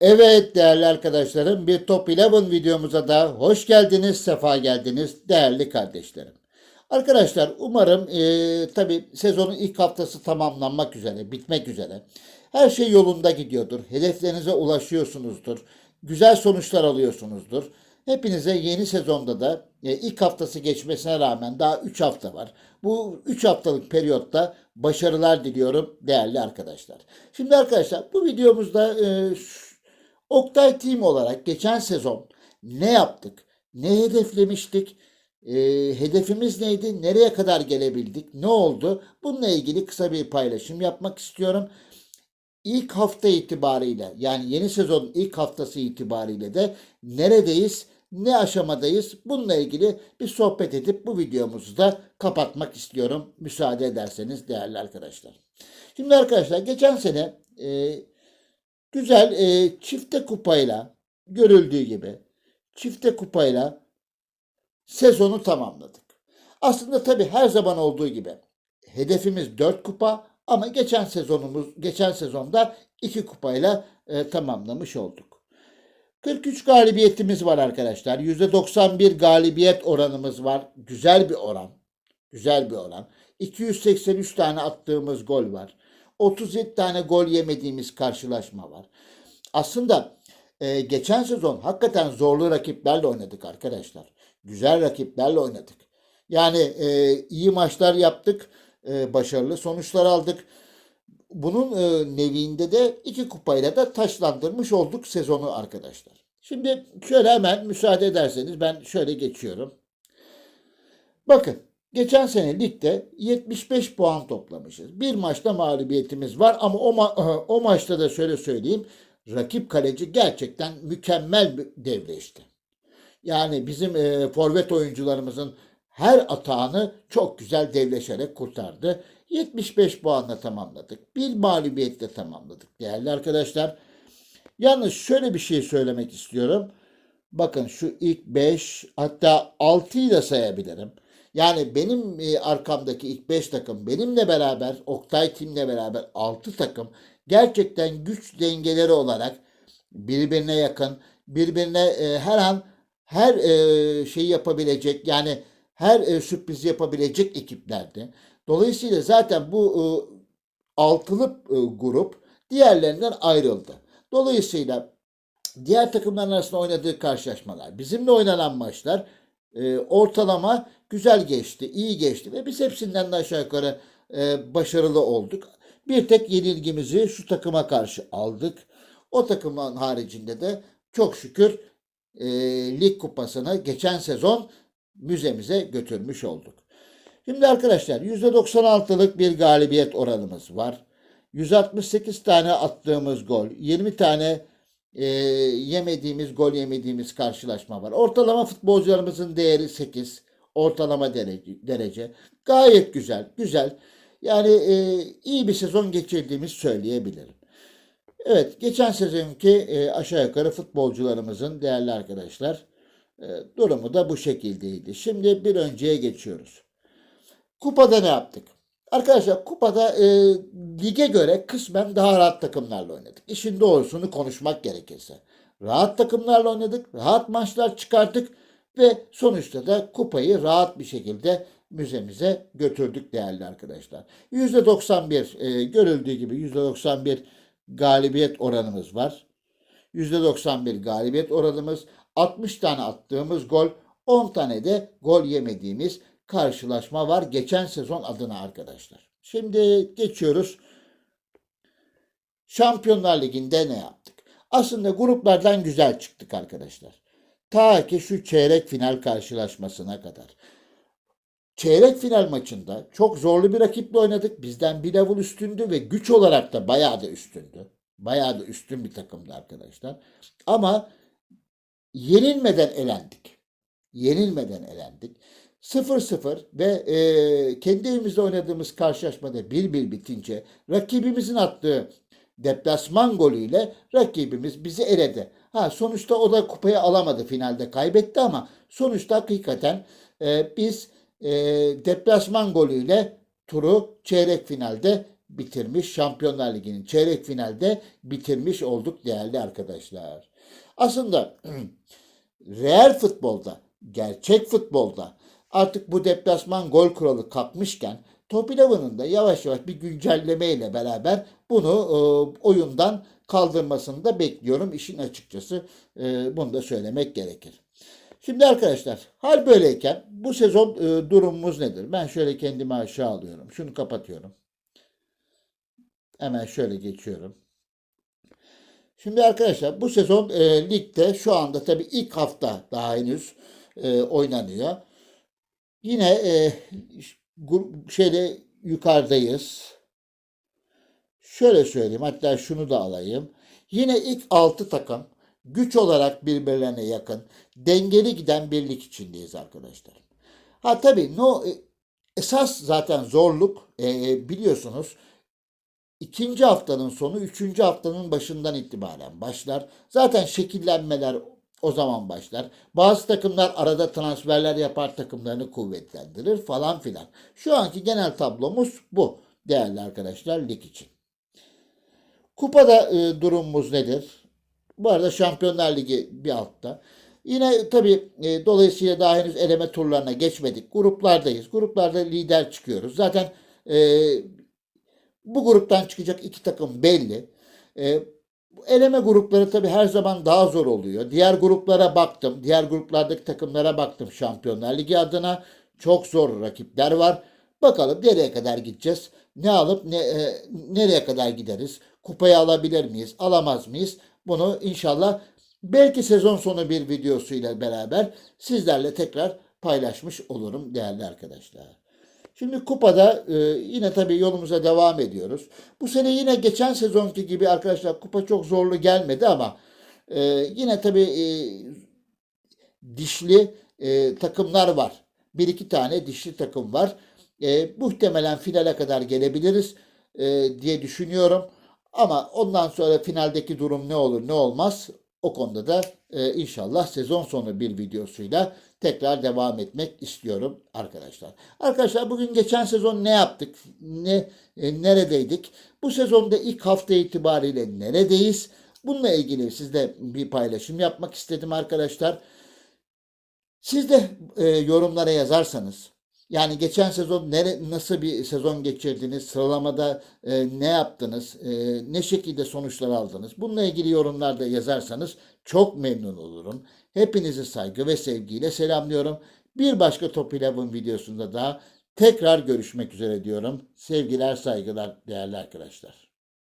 Evet değerli arkadaşlarım bir Top 11 videomuza da hoş geldiniz, sefa geldiniz değerli kardeşlerim. Arkadaşlar umarım eee tabi sezonun ilk haftası tamamlanmak üzere, bitmek üzere. Her şey yolunda gidiyordur. Hedeflerinize ulaşıyorsunuzdur. Güzel sonuçlar alıyorsunuzdur. Hepinize yeni sezonda da e, ilk haftası geçmesine rağmen daha 3 hafta var. Bu 3 haftalık periyotta başarılar diliyorum değerli arkadaşlar. Şimdi arkadaşlar bu videomuzda e, Oktay Team olarak geçen sezon ne yaptık? Ne hedeflemiştik? E, hedefimiz neydi? Nereye kadar gelebildik? Ne oldu? Bununla ilgili kısa bir paylaşım yapmak istiyorum. İlk hafta itibariyle yani yeni sezonun ilk haftası itibariyle de neredeyiz? Ne aşamadayız? Bununla ilgili bir sohbet edip bu videomuzu da kapatmak istiyorum. Müsaade ederseniz değerli arkadaşlar. Şimdi arkadaşlar geçen sene e, güzel e, çifte kupayla görüldüğü gibi çifte kupayla sezonu tamamladık. Aslında tabii her zaman olduğu gibi hedefimiz 4 kupa ama geçen sezonumuz geçen sezonda 2 kupayla e, tamamlamış olduk. 43 galibiyetimiz var arkadaşlar. %91 galibiyet oranımız var. Güzel bir oran. Güzel bir oran. 283 tane attığımız gol var. 37 tane gol yemediğimiz karşılaşma var. Aslında e, geçen sezon hakikaten zorlu rakiplerle oynadık arkadaşlar. Güzel rakiplerle oynadık. Yani e, iyi maçlar yaptık. e, başarılı sonuçlar aldık. Bunun e, neviinde de iki kupayla da taşlandırmış olduk sezonu arkadaşlar. Şimdi şöyle hemen müsaade ederseniz ben şöyle geçiyorum. Bakın geçen sene ligde 75 puan toplamışız. Bir maçta mağlubiyetimiz var ama o, ma- o maçta da şöyle söyleyeyim. Rakip kaleci gerçekten mükemmel bir devleşti. Yani bizim e, forvet oyuncularımızın her atağını çok güzel devleşerek kurtardı. 75 puanla tamamladık. Bir mağlubiyetle tamamladık değerli arkadaşlar. Yalnız şöyle bir şey söylemek istiyorum. Bakın şu ilk 5 hatta 6'yı da sayabilirim. Yani benim e, arkamdaki ilk 5 takım benimle beraber Oktay Tim'le beraber 6 takım gerçekten güç dengeleri olarak birbirine yakın, birbirine e, her an her e, şeyi yapabilecek yani her e, sürprizi yapabilecek ekiplerdi. Dolayısıyla zaten bu e, altılı e, grup diğerlerinden ayrıldı. Dolayısıyla diğer takımların arasında oynadığı karşılaşmalar, bizimle oynanan maçlar e, ortalama güzel geçti, iyi geçti ve biz hepsinden de aşağı yukarı e, başarılı olduk. Bir tek yenilgimizi şu takıma karşı aldık. O takımın haricinde de çok şükür e, lig kupasını geçen sezon müzemize götürmüş olduk. Şimdi arkadaşlar %96'lık bir galibiyet oranımız var. 168 tane attığımız gol, 20 tane e, yemediğimiz gol yemediğimiz karşılaşma var. Ortalama futbolcularımızın değeri 8. Ortalama derece. derece. Gayet güzel, güzel. Yani e, iyi bir sezon geçirdiğimiz söyleyebilirim. Evet, geçen sezonki e, aşağı yukarı futbolcularımızın değerli arkadaşlar e, durumu da bu şekildeydi. Şimdi bir önceye geçiyoruz. Kupada ne yaptık? Arkadaşlar kupada e, lige göre kısmen daha rahat takımlarla oynadık. İşin doğrusunu konuşmak gerekirse. Rahat takımlarla oynadık, rahat maçlar çıkarttık ve sonuçta da kupayı rahat bir şekilde müzemize götürdük değerli arkadaşlar. %91 e, görüldüğü gibi %91 galibiyet oranımız var. %91 galibiyet oranımız, 60 tane attığımız gol, 10 tane de gol yemediğimiz karşılaşma var geçen sezon adına arkadaşlar. Şimdi geçiyoruz. Şampiyonlar Ligi'nde ne yaptık? Aslında gruplardan güzel çıktık arkadaşlar. Ta ki şu çeyrek final karşılaşmasına kadar. Çeyrek final maçında çok zorlu bir rakiple oynadık. Bizden bir level üstündü ve güç olarak da bayağı da üstündü. Bayağı da üstün bir takımdı arkadaşlar. Ama yenilmeden elendik. Yenilmeden elendik. 0-0 ve e, kendi evimizde oynadığımız karşılaşmada 1-1 bitince rakibimizin attığı deplasman golüyle rakibimiz bizi eledi. Ha sonuçta o da kupayı alamadı finalde kaybetti ama sonuçta hakikaten e, biz e, deplasman golüyle turu çeyrek finalde bitirmiş. Şampiyonlar Ligi'nin çeyrek finalde bitirmiş olduk değerli arkadaşlar. Aslında real futbolda, gerçek futbolda artık bu deplasman gol kuralı kalkmışken Topilava'nın da yavaş yavaş bir güncelleme ile beraber bunu e, oyundan kaldırmasını da bekliyorum. İşin açıkçası e, bunu da söylemek gerekir. Şimdi arkadaşlar hal böyleyken bu sezon e, durumumuz nedir? Ben şöyle kendimi aşağı alıyorum. Şunu kapatıyorum. Hemen şöyle geçiyorum. Şimdi arkadaşlar bu sezon e, ligde şu anda tabii ilk hafta daha henüz e, oynanıyor. Yine e, şeyde yukarıdayız. Şöyle söyleyeyim hatta şunu da alayım. Yine ilk 6 takım güç olarak birbirlerine yakın, dengeli giden birlik içindeyiz arkadaşlar. Ha tabii no e, esas zaten zorluk e, biliyorsunuz ikinci haftanın sonu üçüncü haftanın başından itibaren başlar. Zaten şekillenmeler o zaman başlar. Bazı takımlar arada transferler yapar takımlarını kuvvetlendirir falan filan. Şu anki genel tablomuz bu değerli arkadaşlar lig için. Kupada e, durumumuz nedir? Bu arada Şampiyonlar Ligi bir altta. Yine tabii e, dolayısıyla daha henüz eleme turlarına geçmedik. Gruplardayız. Gruplarda lider çıkıyoruz. Zaten e, bu gruptan çıkacak iki takım belli. E, bu eleme grupları tabii her zaman daha zor oluyor. Diğer gruplara baktım. Diğer gruplardaki takımlara baktım Şampiyonlar Ligi adına. Çok zor rakipler var. Bakalım nereye kadar gideceğiz? Ne alıp ne e, nereye kadar gideriz? Kupayı alabilir miyiz? Alamaz mıyız? Bunu inşallah belki sezon sonu bir videosuyla beraber sizlerle tekrar paylaşmış olurum değerli arkadaşlar. Şimdi kupada e, yine tabii yolumuza devam ediyoruz. Bu sene yine geçen sezonki gibi arkadaşlar kupa çok zorlu gelmedi ama e, yine tabii e, dişli e, takımlar var. Bir iki tane dişli takım var. E, muhtemelen finale kadar gelebiliriz e, diye düşünüyorum. Ama ondan sonra finaldeki durum ne olur ne olmaz o konuda da e, inşallah sezon sonu bir videosuyla tekrar devam etmek istiyorum arkadaşlar. Arkadaşlar bugün geçen sezon ne yaptık? Ne e, neredeydik? Bu sezonda ilk hafta itibariyle neredeyiz? Bununla ilgili sizle bir paylaşım yapmak istedim arkadaşlar. Siz de e, yorumlara yazarsanız yani geçen sezon nere, nasıl bir sezon geçirdiniz? Sıralamada e, ne yaptınız? E, ne şekilde sonuçlar aldınız? Bununla ilgili yorumlarda yazarsanız çok memnun olurum. Hepinizi saygı ve sevgiyle selamlıyorum. Bir başka Top 11 videosunda daha tekrar görüşmek üzere diyorum. Sevgiler, saygılar değerli arkadaşlar.